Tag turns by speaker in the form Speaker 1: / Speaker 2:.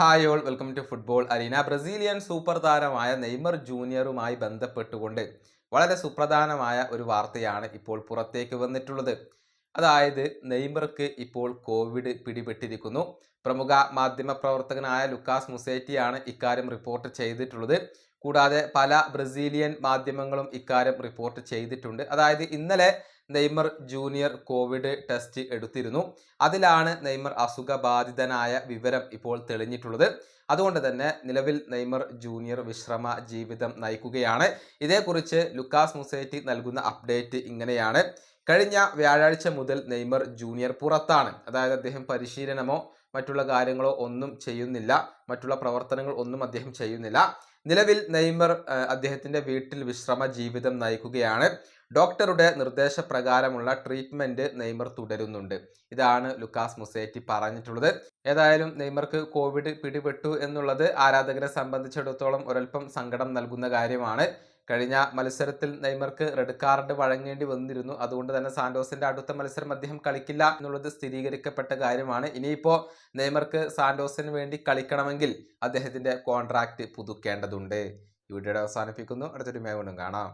Speaker 1: Hi all welcome to football arena Brazilian super താരമായ Neymar ജൂനിയറുമായി ബന്ധപ്പെട്ടുകൊണ്ട് വളരെ സുപ്രധാനമായ ഒരു വാർത്തയാണ് ഇപ്പോൾ പുറത്തേക്ക് വന്നിട്ടുള്ളത്. അതായത് നെയ്മർക്ക് ഇപ്പോൾ കോവിഡ് പിടിപെട്ടിരിക്കുന്നു. പ്രമുഖ മാധ്യമ പ്രവർത്തകനായ ലുക്കാസ് മുസേറ്റിയാണ് ഇക്കാര്യം റിപ്പോർട്ട് ചെയ്തിട്ടുള്ളത്. കൂടാതെ പല ബ്രസീലിയൻ മാധ്യമങ്ങളും ഇക്കാര്യം റിപ്പോർട്ട് ചെയ്തിട്ടുണ്ട്. അതായത് ഇന്നലെ നെയ്മർ ജൂനിയർ കോവിഡ് ടെസ്റ്റ് എടുത്തിരുന്നു. അതിലാണ് നെയ്മർ അസുഖബാധിതനായ വിവരം ഇപ്പോൾ തെളിഞ്ഞിട്ടുള്ളത്. അതുകൊണ്ട് തന്നെ നിലവിൽ നെയ്മർ ജൂനിയർ വിശ്രമ ജീവിതം നയിക്കുകയാണ്. ഇതേക്കുറിച്ച് ലുക്കാസ് മുസേറ്റി നൽകുന്ന അപ്ഡേറ്റ് ഇങ്ങനെയാണ്. കഴിഞ്ഞ വ്യാഴാഴ്ച മുതൽ നെയ്മർ ജൂനിയർ പുറത്താണ്. അതായത് അദ്ദേഹം പരിശീലനമോ മറ്റുള്ള കാര്യങ്ങളോ ഒന്നും ചെയ്യുന്നില്ല. മറ്റുള്ള പ്രവർത്തനങ്ങൾ ഒന്നും അദ്ദേഹം ചെയ്യുന്നില്ല. നിലവിൽ നെയ്മർ അദ്ദേഹത്തിന്റെ വീട്ടിൽ വിശ്രമ ജീവിതം നയിക്കുകയാണ്. ഡോക്ടറുടെ നിർദ്ദേശപ്രകാരമുള്ള ട്രീറ്റ്മെന്റ് നെയ്മർ തുടരുന്നുണ്ട്. ഇതാണ് ലുക്കാസ് മുസേറ്റി പറഞ്ഞിട്ടുള്ളത്. ഏതായാലും നെയ്മർക്ക് കോവിഡ് പിടിപെട്ടു എന്നുള്ളത് ആരാധകരെ സംബന്ധിച്ചിടത്തോളം ഒരൽപ്പം സങ്കടം നൽകുന്ന കാര്യമാണ്. കഴിഞ്ഞ മത്സരത്തിൽ നെയ്മർക്ക് റെഡ് കാർഡ് വഴങ്ങേണ്ടി വന്നിരുന്നു. അതുകൊണ്ട് തന്നെ സാന്റോസിന്റെ അടുത്ത മത്സരം അദ്ദേഹം കളിക്കില്ല എന്നുള്ളത് സ്ഥിരീകരിക്കപ്പെട്ട കാര്യമാണ്. ഇനിയിപ്പോൾ നെയ്മർക്ക് സാന്റോസിന് വേണ്ടി കളിക്കണമെങ്കിൽ അദ്ദേഹത്തിന്റെ കോൺട്രാക്റ്റ് പുതുക്കേണ്ടതുണ്ട്. ഈ അവസാനിപ്പിക്കുന്നു. അടുത്തൊരു മേ കാണാം.